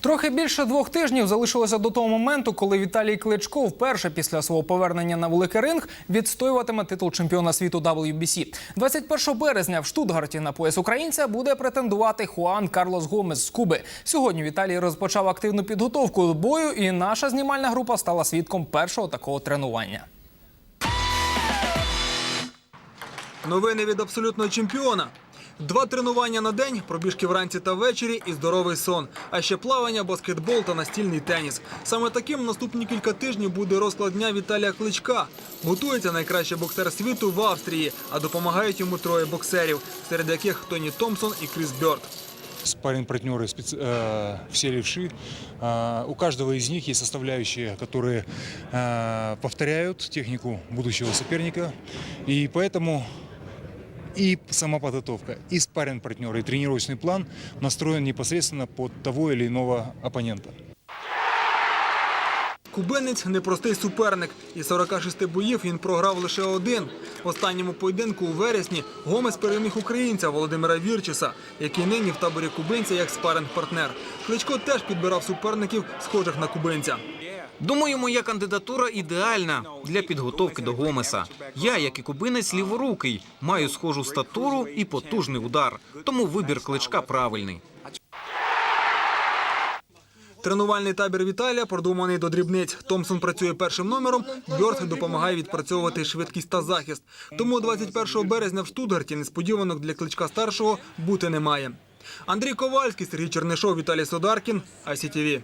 Трохи більше двох тижнів залишилося до того моменту, коли Віталій Кличко вперше після свого повернення на великий ринг відстоюватиме титул чемпіона світу WBC. 21 березня в Штутгарті на пояс українця буде претендувати Хуан Карлос Гомес з Куби. Сьогодні Віталій розпочав активну підготовку до бою, і наша знімальна група стала свідком першого такого тренування. Новини від абсолютного чемпіона. Два тренування на день, пробіжки вранці та ввечері і здоровий сон. А ще плавання, баскетбол та настільний теніс. Саме таким наступні кілька тижнів буде розклад дня Віталія Кличка. Готується найкращий боксер світу в Австрії, а допомагають йому троє боксерів, серед яких Тоні Томпсон і Кріс Бьорд. спарринг партнеры все левши. Э, У каждого из них есть составляющие, которые э, повторяют технику будущего соперника. И поэтому и сама подготовка, и спарринг партнеры, и тренировочный план настроен непосредственно под того или иного оппонента. Кубинець непростий суперник. Із 46 боїв він програв лише один. В останньому поєдинку у вересні Гомес переміг українця Володимира Вірчиса, який нині в таборі кубинця як спаринг-партнер. Кличко теж підбирав суперників, схожих на кубинця. Думаю, моя кандидатура ідеальна для підготовки до Гомеса. Я, як і кубинець, ліворукий, маю схожу статуру і потужний удар. Тому вибір кличка правильний. Тренувальний табір Віталія продуманий до дрібниць. Томпсон працює першим номером, Бьорд допомагає відпрацьовувати швидкість та захист. Тому 21 березня в Штутгарті несподіванок для кличка старшого бути немає. Андрій Ковальський, Сергій Чернишов, Віталій Содаркін, ICTV.